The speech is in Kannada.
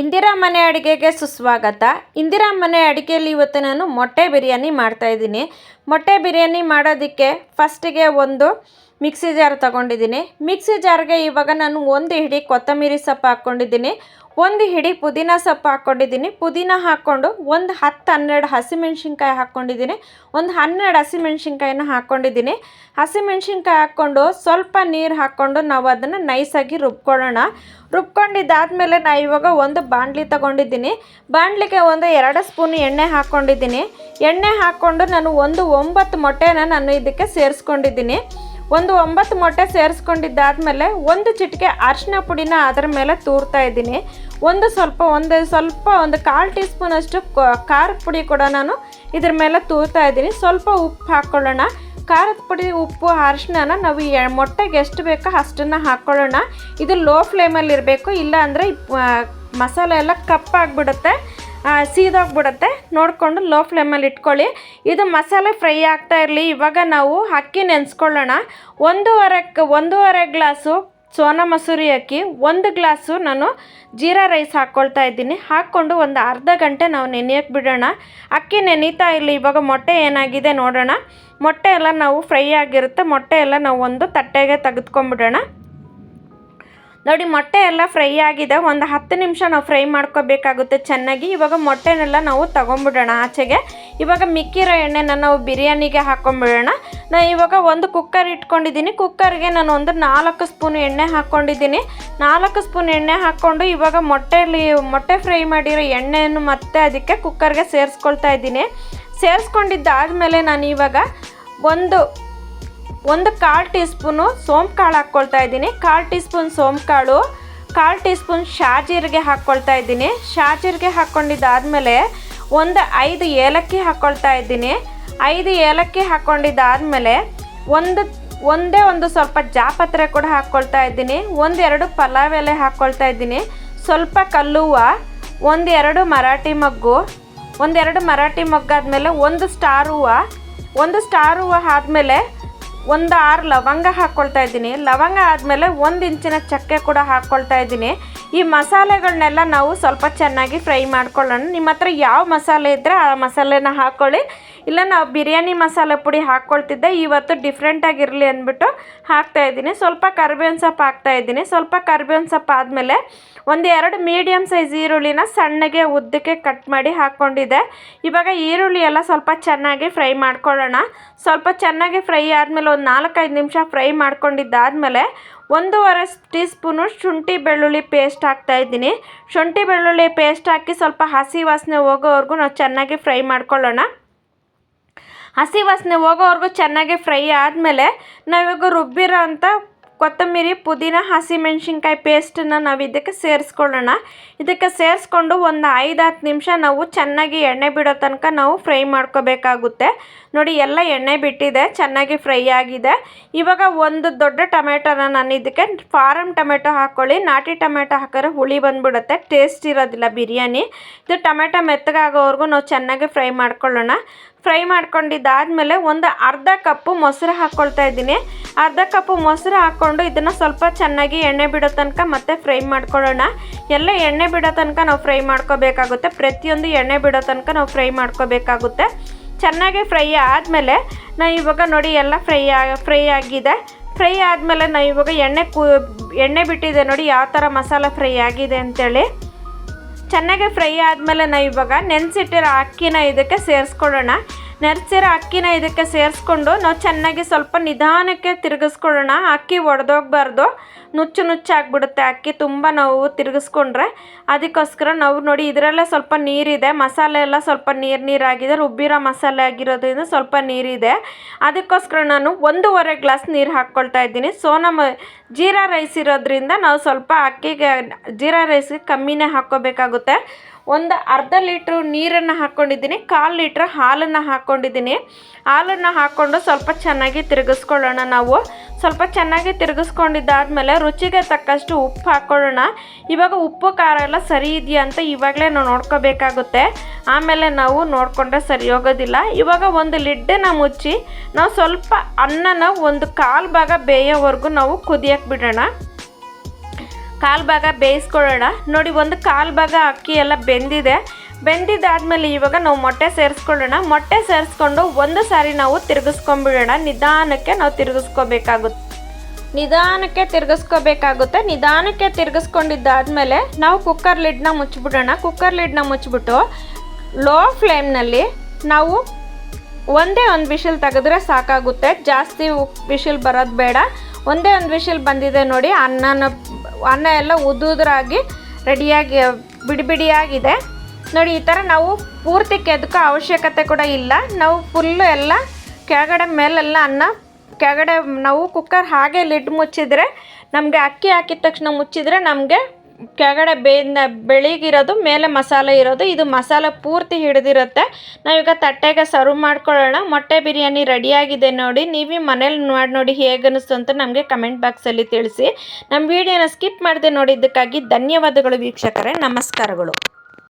ಇಂದಿರಾ ಮನೆ ಅಡುಗೆಗೆ ಸುಸ್ವಾಗತ. ಇಂದಿರಾ ಮನೆ ಅಡುಗೆಯಲ್ಲಿ ಇವತ್ತು ನಾನು ಮೊಟ್ಟೆ ಬಿರಿಯಾನಿ ಮಾಡ್ತಾಯಿದ್ದೀನಿ ಮೊಟ್ಟೆ ಬಿರಿಯಾನಿ ಮಾಡೋದಕ್ಕೆ ಫಸ್ಟಿಗೆ ಒಂದು ಮಿಕ್ಸಿ ಜಾರ್ ತಗೊಂಡಿದ್ದೀನಿ. ಮಿಕ್ಸಿ ಜಾರ್ಗೆ ಇವಾಗ ನಾನು ಒಂದು ಹಿಡಿ ಕೊತ್ತಂಬರಿ ಸೊಪ್ಪು ಹಾಕ್ಕೊಂಡಿದ್ದೀನಿ. ಒಂದು ಹಿಡಿ ಪುದೀನ ಸೊಪ್ಪು ಹಾಕ್ಕೊಂಡಿದ್ದೀನಿ. ಪುದೀನ ಹಾಕ್ಕೊಂಡು ಒಂದು ಹತ್ತು ಹನ್ನೆರಡು ಹಸಿಮೆಣ್ಸಿನ್ಕಾಯಿ ಹಾಕ್ಕೊಂಡಿದ್ದೀನಿ. ಒಂದು ಹನ್ನೆರಡು ಹಸಿಮೆಣ್ಸಿನ್ಕಾಯಿನ ಹಾಕ್ಕೊಂಡಿದ್ದೀನಿ. ಹಸಿಮೆಣ್ಸಿನ್ಕಾಯಿ ಹಾಕ್ಕೊಂಡು ಸ್ವಲ್ಪ ನೀರು ಹಾಕ್ಕೊಂಡು ನಾವು ಅದನ್ನು ನೈಸಾಗಿ ರುಬ್ಕೊಳ್ಳೋಣ. ರುಬ್ಕೊಂಡಿದ್ದಾದಮೇಲೆ ನಾ ಇವಾಗ ಒಂದು ಬಾಣಲಿ ತಗೊಂಡಿದ್ದೀನಿ. ಬಾಣಲಿಗೆ ಒಂದು ಎರಡು ಸ್ಪೂನ್ ಎಣ್ಣೆ ಹಾಕ್ಕೊಂಡಿದ್ದೀನಿ. ಎಣ್ಣೆ ಹಾಕ್ಕೊಂಡು ನಾನು ಒಂದು ಒಂಬತ್ತು ಮೊಟ್ಟೆನ ನಾನು ಇದಕ್ಕೆ ಸೇರಿಸ್ಕೊಂಡಿದ್ದೀನಿ. ಒಂದು ಒಂಬತ್ತು ಮೊಟ್ಟೆ ಸೇರಿಸ್ಕೊಂಡಿದ್ದಾದಮೇಲೆ ಒಂದು ಚಿಟಿಕೆ ಅರಿಶಿನ ಪುಡಿನ ಅದರ ಮೇಲೆ ತೂರ್ತಾ ಇದ್ದೀನಿ. ಒಂದು ಸ್ವಲ್ಪ ಒಂದು ಸ್ವಲ್ಪ, ಒಂದು ಕಾಲು ಟೀ ಸ್ಪೂನಷ್ಟು ಖಾರದ ಪುಡಿ ಕೂಡ ನಾನು ಇದ್ರ ಮೇಲೆ ತೂರ್ತಾ ಇದ್ದೀನಿ. ಸ್ವಲ್ಪ ಉಪ್ಪು ಹಾಕ್ಕೊಳ್ಳೋಣ ಖಾರದ ಪುಡಿ, ಉಪ್ಪು ಅರಿಶಿನ ನಾವು ಮೊಟ್ಟೆಗೆ ಎಷ್ಟು ಬೇಕೋ ಅಷ್ಟನ್ನು ಹಾಕ್ಕೊಳ್ಳೋಣ ಇದು ಲೋ ಫ್ಲೇಮಲ್ಲಿ ಇರಬೇಕು, ಇಲ್ಲ ಅಂದರೆ ಮಸಾಲೆ ಎಲ್ಲ ಕಪ್ಪಾಗಿಬಿಡುತ್ತೆ. ಸೀದೋಗ್ಬಿಡುತ್ತೆ. ನೋಡಿಕೊಂಡು ಲೋ ಫ್ಲೇಮಲ್ಲಿ ಇಟ್ಕೊಳ್ಳಿ. ಇದು ಮಸಾಲೆ ಫ್ರೈ ಆಗ್ತಾ ಇರಲಿ. ಇವಾಗ ನಾವು ಅಕ್ಕಿ ನೆನೆಸ್ಕೊಳ್ಳೋಣ. ಒಂದೂವರೆ ಒಂದೂವರೆ ಗ್ಲಾಸು ಸೋನಾ ಮಸೂರಿ ಅಕ್ಕಿ, ಒಂದು ಗ್ಲಾಸು ನಾನು ಜೀರಾ ರೈಸ್ ಹಾಕ್ಕೊಳ್ತಾ ಇದ್ದೀನಿ. ಹಾಕ್ಕೊಂಡು ಒಂದು ಅರ್ಧ ಗಂಟೆ ನಾವು ನೆನೆಯೋಕ್ಕೆ ಬಿಡೋಣ. ಅಕ್ಕಿ ನೆನೀತಾ ಇರಲಿ. ಇವಾಗ ಮೊಟ್ಟೆ ಏನಾಗಿದೆ ನೋಡೋಣ. ಮೊಟ್ಟೆ ಎಲ್ಲ ನಾವು ಫ್ರೈ ಆಗಿರುತ್ತೆ. ಮೊಟ್ಟೆ ಎಲ್ಲ ನಾವು ಒಂದು ತಟ್ಟೆಗೆ ತೆಗೆದುಕೊಂಡ್ಬಿಡೋಣ ನೋಡಿ, ಮೊಟ್ಟೆ ಎಲ್ಲ ಫ್ರೈ ಆಗಿದೆ. ಒಂದು ಹತ್ತು ನಿಮಿಷ ನಾವು ಫ್ರೈ ಮಾಡ್ಕೋಬೇಕಾಗುತ್ತೆ ಚೆನ್ನಾಗಿ. ಇವಾಗ ಮೊಟ್ಟೆನೆಲ್ಲ ನಾವು ತೊಗೊಂಬಿಡೋಣ ಆಚೆಗೆ. ಇವಾಗ ಮಿಕ್ಕಿರೋ ಎಣ್ಣೆನ ನಾವು ಬಿರಿಯಾನಿಗೆ ಹಾಕ್ಕೊಂಬಿಡೋಣ ನಾ ಇವಾಗ ಒಂದು ಕುಕ್ಕರ್ ಇಟ್ಕೊಂಡಿದ್ದೀನಿ. ಕುಕ್ಕರ್ಗೆ ನಾನು ಒಂದು ನಾಲ್ಕು ಸ್ಪೂನ್ ಎಣ್ಣೆ ಹಾಕ್ಕೊಂಡಿದ್ದೀನಿ ನಾಲ್ಕು ಸ್ಪೂನ್ ಎಣ್ಣೆ ಹಾಕ್ಕೊಂಡು ಇವಾಗ ಮೊಟ್ಟೆಯಲ್ಲಿ ಮೊಟ್ಟೆ ಫ್ರೈ ಮಾಡಿರೋ ಎಣ್ಣೆಯನ್ನು ಮತ್ತೆ ಅದಕ್ಕೆ ಕುಕ್ಕರ್ಗೆ ಸೇರಿಸ್ಕೊಳ್ತಾ ಇದ್ದೀನಿ. ಸೇರಿಸ್ಕೊಂಡಿದ್ದಾದಮೇಲೆ ನಾನು ಇವಾಗ ಒಂದು ಒಂದು ಕಾಲು ಟೀ ಸ್ಪೂನು ಸೋಂಪು ಕಾಳು ಹಾಕ್ಕೊಳ್ತಾ ಇದ್ದೀನಿ. ಕಾಲು ಟೀ ಸ್ಪೂನ್ ಸೋಂಪು ಕಾಳು, ಕಾಲು ಟೀ ಸ್ಪೂನ್ ಶಾಜೀರಿಗೆ ಹಾಕ್ಕೊಳ್ತಾ ಇದ್ದೀನಿ. ಶಾಜೀರಿಗೆ ಹಾಕ್ಕೊಂಡಿದ್ದಾದಮೇಲೆ ಒಂದು ಐದು ಏಲಕ್ಕಿ ಹಾಕ್ಕೊಳ್ತಾ ಇದ್ದೀನಿ. ಐದು ಏಲಕ್ಕಿ ಹಾಕ್ಕೊಂಡಿದ್ದಾದಮೇಲೆ ಒಂದು, ಒಂದೇ ಒಂದು ಸ್ವಲ್ಪ ಜಾಪತ್ರೆ ಕೂಡ ಹಾಕ್ಕೊಳ್ತಾ ಇದ್ದೀನಿ. ಒಂದೆರಡು ಪಲಾವ್ ಎಲೆ ಹಾಕ್ಕೊಳ್ತಾ ಇದ್ದೀನಿ. ಸ್ವಲ್ಪ ಕಲ್ಲುವ ಒಂದೆರಡು ಮರಾಠಿ ಮಗ್ಗು ಒಂದೆರಡು ಮರಾಠಿ ಮಗ್ಗಾದ್ಮೇಲೆ ಒಂದು ಸ್ಟಾರ್ ಹೂವು, ಒಂದು ಸ್ಟಾರ್ ಹೂವು ಆದಮೇಲೆ ಒಂದು ಆರು ಲವಂಗ ಹಾಕ್ಕೊಳ್ತಾ ಇದ್ದೀನಿ. ಲವಂಗ ಆದಮೇಲೆ ಒಂದು ಇಂಚಿನ ಚಕ್ಕೆ ಕೂಡ ಹಾಕ್ಕೊಳ್ತಾ ಇದ್ದೀನಿ. ಈ ಮಸಾಲೆಗಳನ್ನೆಲ್ಲ ನಾವು ಸ್ವಲ್ಪ ಚೆನ್ನಾಗಿ ಫ್ರೈ ಮಾಡ್ಕೊಳ್ಳೋಣ. ನಿಮ್ಮ ಹತ್ರ ಯಾವ ಮಸಾಲೆ ಇದ್ದರೆ ಆ ಮಸಾಲೆನ ಹಾಕ್ಕೊಳ್ಳಿ ಇಲ್ಲ, ನಾವು ಬಿರಿಯಾನಿ ಮಸಾಲೆ ಪುಡಿ ಹಾಕ್ಕೊಳ್ತಿದ್ದೆ ಇವತ್ತು ಡಿಫ್ರೆಂಟಾಗಿರಲಿ ಅಂದ್ಬಿಟ್ಟು ಹಾಕ್ತಾಯಿದ್ದೀನಿ ಸ್ವಲ್ಪ ಕರ್ಬೇವಿನ ಸೊಪ್ಪು ಹಾಕ್ತಾಯಿದ್ದೀನಿ ಸ್ವಲ್ಪ ಕರ್ಬೇವಿನ ಸೊಪ್ಪು ಆದಮೇಲೆ ಒಂದು ಎರಡು ಮೀಡಿಯಮ್ ಸೈಜ್ ಈರುಳ್ಳಿನ ಸಣ್ಣಗೆ ಉದ್ದಕ್ಕೆ ಕಟ್ ಮಾಡಿ ಹಾಕ್ಕೊಂಡಿದ್ದೆ ಇವಾಗ ಈರುಳ್ಳಿ ಎಲ್ಲ ಸ್ವಲ್ಪ ಚೆನ್ನಾಗಿ ಫ್ರೈ ಮಾಡ್ಕೊಳ್ಳೋಣ. ಸ್ವಲ್ಪ ಚೆನ್ನಾಗಿ ಫ್ರೈ ಆದಮೇಲೆ ಒಂದು ನಾಲ್ಕೈದು ನಿಮಿಷ ಫ್ರೈ ಮಾಡ್ಕೊಂಡಿದ್ದಾದಮೇಲೆ ಒಂದೂವರೆ ಟೀ ಸ್ಪೂನು ಶುಂಠಿ ಬೆಳ್ಳುಳ್ಳಿ ಪೇಸ್ಟ್ ಹಾಕ್ತಾಯಿದ್ದೀನಿ ಶುಂಠಿ ಬೆಳ್ಳುಳ್ಳಿ ಪೇಸ್ಟ್ ಹಾಕಿ ಸ್ವಲ್ಪ ಹಸಿ ವಾಸನೆ ಹೋಗೋವರೆಗೂ ನಾವು ಚೆನ್ನಾಗಿ ಫ್ರೈ ಮಾಡ್ಕೊಳ್ಳೋಣ. ಹಸಿ ವಾಸನೆ ಹೋಗೋವರೆಗೂ ಚೆನ್ನಾಗಿ ಫ್ರೈ ಆದಮೇಲೆ ನಾವೀಗ ರುಬ್ಬಿರೋ ಅಂಥ ಕೊತ್ತಂಬರಿ, ಪುದೀನ ಹಸಿಮೆಣ್ಸಿನ್ಕಾಯಿ ಪೇಸ್ಟನ್ನು ನಾವು ಇದಕ್ಕೆ ಸೇರಿಸ್ಕೊಳ್ಳೋಣ. ಇದಕ್ಕೆ ಸೇರಿಸ್ಕೊಂಡು ಒಂದು ಐದು ಹತ್ತು ನಿಮಿಷ ನಾವು ಚೆನ್ನಾಗಿ ಎಣ್ಣೆ ಬಿಡೋ ತನಕ ನಾವು ಫ್ರೈ ಮಾಡ್ಕೋಬೇಕಾಗುತ್ತೆ. ನೋಡಿ ಎಲ್ಲ ಎಣ್ಣೆ ಬಿಟ್ಟಿದೆ, ಚೆನ್ನಾಗಿ ಫ್ರೈ ಆಗಿದೆ. ಇವಾಗ ಒಂದು ದೊಡ್ಡ ಟೊಮೆಟೊನ ನಾನು ಇದಕ್ಕೆ ಫಾರಮ್ ಟೊಮೆಟೊ ಹಾಕ್ಕೊಳ್ಳಿ ನಾಟಿ ಟೊಮೆಟೊ ಹಾಕಿದ್ರೆ ಹುಳಿ ಬಂದುಬಿಡುತ್ತೆ ಟೇಸ್ಟ್ ಇರೋದಿಲ್ಲ ಬಿರಿಯಾನಿ. ಇದು ಟೊಮೆಟೊ ಮೆತ್ತಗಾಗೋವರೆಗೂ ನಾವು ಚೆನ್ನಾಗಿ ಫ್ರೈ ಮಾಡ್ಕೊಳ್ಳೋಣ. ಫ್ರೈ ಮಾಡ್ಕೊಂಡಿದ್ದಾದಮೇಲೆ ಒಂದು ಅರ್ಧ ಕಪ್ಪು ಮೊಸರು ಹಾಕ್ಕೊಳ್ತಾ ಇದ್ದೀನಿ. ಅರ್ಧ ಕಪ್ಪು ಮೊಸರು ಹಾಕ್ಕೊಂಡು ಇದನ್ನು ಸ್ವಲ್ಪ ಚೆನ್ನಾಗಿ ಎಣ್ಣೆ ಬಿಡೋ ತನಕ ಮತ್ತೆ ಫ್ರೈ ಮಾಡ್ಕೊಳ್ಳೋಣ. ಎಲ್ಲ ಎಣ್ಣೆ ಬಿಡೋ ತನಕ ನಾವು ಫ್ರೈ ಮಾಡ್ಕೋಬೇಕಾಗುತ್ತೆ. ಪ್ರತಿಯೊಂದು ಎಣ್ಣೆ ಬಿಡೋ ತನಕ ನಾವು ಫ್ರೈ ಮಾಡ್ಕೋಬೇಕಾಗುತ್ತೆ. ಚೆನ್ನಾಗಿ ಫ್ರೈ ಆದಮೇಲೆ ನಾನು ಇವಾಗ ನೋಡಿ ಎಲ್ಲ ಫ್ರೈ ಫ್ರೈ ಆಗಿದೆ. ಫ್ರೈ ಆದಮೇಲೆ ನಾನು ಇವಾಗ ಎಣ್ಣೆ ಕು, ಎಣ್ಣೆ ಬಿಟ್ಟಿದೆ ನೋಡಿ ಯಾವ ಥರ ಮಸಾಲ ಫ್ರೈ ಆಗಿದೆ ಅಂತೇಳಿ. ಚೆನ್ನಾಗಿ ಫ್ರೈ ಆದಮೇಲೆ ನಾವು ಇವಾಗ ನೆನೆಸಿಟ್ಟಿರೋ ಅಕ್ಕಿನ ಇದಕ್ಕೆ ಸೇರಿಸ್ಕೊಳ್ಳೋಣ. ನೆನೆಸಿರೋ ಅಕ್ಕಿನ ಇದಕ್ಕೆ ಸೇರಿಸ್ಕೊಂಡು ನಾವು ಚೆನ್ನಾಗಿ ಸ್ವಲ್ಪ ನಿಧಾನಕ್ಕೆ ತಿರುಗಿಸ್ಕೊಳ್ಳೋಣ. ಅಕ್ಕಿ ಒಡೆದೋಗ್ಬಾರ್ದು. ನುಚ್ಚು ನುಚ್ಚಾಗ್ಬಿಡುತ್ತೆ ಅಕ್ಕಿ, ತುಂಬ ನಾವು ತಿರುಗಿಸ್ಕೊಂಡ್ರೆ. ಅದಕ್ಕೋಸ್ಕರ ನಾವು ನೋಡಿ, ಇದರಲ್ಲೇ ಸ್ವಲ್ಪ ನೀರಿದೆ. ಮಸಾಲೆ ಎಲ್ಲ ಸ್ವಲ್ಪ ನೀರು ನೀರಾಗಿದೆ. ರುಬ್ಬಿರೋ ಮಸಾಲೆ ಆಗಿರೋದ್ರಿಂದ ಸ್ವಲ್ಪ ನೀರಿದೆ. ಅದಕ್ಕೋಸ್ಕರ ನಾನು ಒಂದೂವರೆ ಗ್ಲಾಸ್ ನೀರು ಹಾಕ್ಕೊಳ್ತಾ ಇದ್ದೀನಿ. ಸೊ ನಮ್ಮ ಜೀರಾ ರೈಸ್ ಇರೋದ್ರಿಂದ ನಾವು ಸ್ವಲ್ಪ ಅಕ್ಕಿಗೆ, ಜೀರಾ ರೈಸ್ಗೆ ಕಮ್ಮಿನೇ ಹಾಕ್ಕೋಬೇಕಾಗುತ್ತೆ. ಒಂದು ಅರ್ಧ ಲೀಟ್ರು ನೀರನ್ನು ಹಾಕ್ಕೊಂಡಿದ್ದೀನಿ ಕಾಲು ಲೀಟ್ರ್ ಹಾಲನ್ನು ಹಾಕ್ಕೊಂಡಿದ್ದೀನಿ ಹಾಲನ್ನು ಹಾಕ್ಕೊಂಡು ಸ್ವಲ್ಪ ಚೆನ್ನಾಗಿ ತಿರುಗಿಸ್ಕೊಳ್ಳೋಣ ನಾವು. ಸ್ವಲ್ಪ ಚೆನ್ನಾಗಿ ತಿರುಗಿಸ್ಕೊಂಡಿದ್ದಾದಮೇಲೆ ರುಚಿಗೆ ತಕ್ಕಷ್ಟು ಉಪ್ಪು ಹಾಕ್ಕೊಳ್ಳೋಣ ಇವಾಗ ಉಪ್ಪು, ಖಾರ ಎಲ್ಲ ಸರಿ ಇದೆಯಾ ಅಂತ ಇವಾಗಲೇ ನಾವು ನೋಡ್ಕೋಬೇಕಾಗುತ್ತೆ. ಆಮೇಲೆ ನಾವು ನೋಡಿಕೊಂಡ್ರೆ ಸರಿ ಹೋಗೋದಿಲ್ಲ. ಇವಾಗ ಒಂದು ಲಿಡ್ಡನ್ನ ಮುಚ್ಚಿ, ನಾವು ಸ್ವಲ್ಪ ಅನ್ನನ ಒಂದು ಕಾಲು ಭಾಗ ಬೇಯೋವರೆಗೂ ನಾವು ಕುದಿಯಕ್ಕೆ ಬಿಡೋಣ. ಕಾಲು ಭಾಗ ಬೇಯಿಸ್ಕೊಳ್ಳೋಣ. ನೋಡಿ, ಒಂದು ಕಾಲು ಭಾಗ ಅಕ್ಕಿ ಎಲ್ಲ ಬೆಂದಿದೆ. ಬೆಂದಿದ್ದಾದ್ಮೇಲೆ ಇವಾಗ ನಾವು ಮೊಟ್ಟೆ ಸೇರಿಸ್ಕೊಳ್ಳೋಣ. ಮೊಟ್ಟೆ ಸೇರಿಸ್ಕೊಂಡು ಒಂದು ಸಾರಿ ನಾವು ತಿರುಗಿಸ್ಕೊಂಡ್ಬಿಡೋಣ ನಿಧಾನಕ್ಕೆ ನಾವು ತಿರುಗಿಸ್ಕೋಬೇಕಾಗುತ್ತೆ. ನಿಧಾನಕ್ಕೆ ತಿರುಗಿಸ್ಕೋಬೇಕಾಗುತ್ತೆ. ನಿಧಾನಕ್ಕೆ ತಿರುಗಿಸ್ಕೊಂಡಿದ್ದಾದ್ಮೇಲೆ ನಾವು ಕುಕ್ಕರ್ ಲಿಡ್ನ ಮುಚ್ಚಿಬಿಡೋಣ. ಕುಕ್ಕರ್ ಲಿಡ್ನ ಮುಚ್ಚಿಬಿಟ್ಟು ಲೋ ಫ್ಲೇಮ್ನಲ್ಲಿ ನಾವು ಒಂದೇ ಒಂದು ಬಿಸಿಲು ತೆಗೆದ್ರೆ ಸಾಕಾಗುತ್ತೆ. ಜಾಸ್ತಿ ಬಿಸಿಲು ಬರೋದು ಬೇಡ. ಒಂದೇ ಒಂದು ವಿಷಲ್ ಬಂದಿದೆ ನೋಡಿ. ಅನ್ನನ, ಅನ್ನ ಎಲ್ಲ ಉದ್ದುದ್ರಾಗಿ ರೆಡಿಯಾಗಿ ಬಿಡಿ ಬಿಡಿಯಾಗಿದೆ ನೋಡಿ, ಈ ಥರ ನಾವು ಪೂರ್ತಿ ಕೆದಕೋ ಅವಶ್ಯಕತೆ ಕೂಡ ಇಲ್ಲ. ನಾವು ಫುಲ್ಲು ಎಲ್ಲ ಕೆಳಗಡೆ ಮೇಲೆಲ್ಲ ಅನ್ನ, ಕೆಳಗಡೆ ನಾವು ಕುಕ್ಕರ್ ಹಾಗೆ ಲಿಡ್ ಮುಚ್ಚಿದರೆ, ನಮಗೆ ಅಕ್ಕಿ ಹಾಕಿದ ತಕ್ಷಣ ಮುಚ್ಚಿದರೆ ನಮಗೆ ಕೆಳಗಡೆ ಬೇಯ್ದ ಬೆಳಿಗಿರೋದು, ಮೇಲೆ ಮಸಾಲೆ ಇರೋದು, ಇದು ಮಸಾಲೆ ಪೂರ್ತಿ ಹಿಡಿದಿರುತ್ತೆ. ನಾವೀಗ ತಟ್ಟೆಗೆ ಸರ್ವ್ ಮಾಡ್ಕೊಳ್ಳೋಣ. ಮೊಟ್ಟೆ ಬಿರಿಯಾನಿ ರೆಡಿಯಾಗಿದೆ ನೋಡಿ. ನೀವೇ ಮನೇಲಿ ಮಾಡಿ ನೋಡಿ ಹೇಗೆ ಅನ್ನಿಸ್ತು ಅಂತ ನಮಗೆ ಕಮೆಂಟ್ ಬಾಕ್ಸಲ್ಲಿ ತಿಳಿಸಿ. ನಮ್ಮ ವಿಡಿಯೋನ ಸ್ಕಿಪ್ ಮಾಡದೆ ನೋಡಿದ್ದಕ್ಕಾಗಿ ಧನ್ಯವಾದಗಳು ವೀಕ್ಷಕರೇ. ನಮಸ್ಕಾರಗಳು.